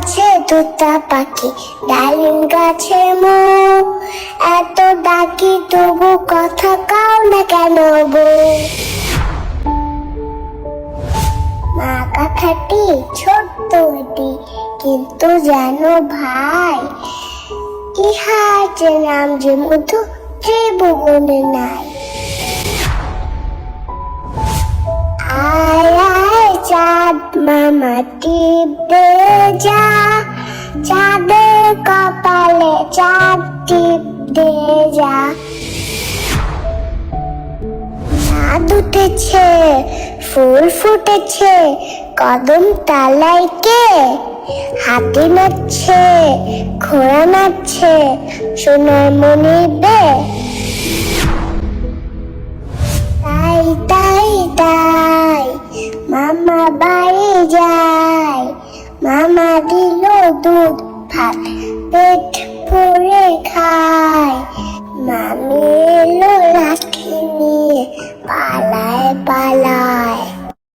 গাছে তোতা পাখি, ডালিম গাছে মো। এত ডাকি তবু কথা কাও না কেন বউ মা কথাটি ছোট্ট এটি, কিন্তু জানো ভাই ইহার যে নাম যে মধু ত্রিভুবনে নাই। আয় আয়, চাঁদ মামা টিপে যা। চাঁদের কপালে চাঁদ টিপ দে যা। চাঁদ উঠেছে, ফুল ফুটেছে, কদম তালাই কে? হাতি নাচছে, ঘোড়া নাচছে সোনার মনি বে। তাই তাই তাই, মামা বাড়ি যায়, মামা দিল দুধ ভাত পেট ভরে খায়। মামি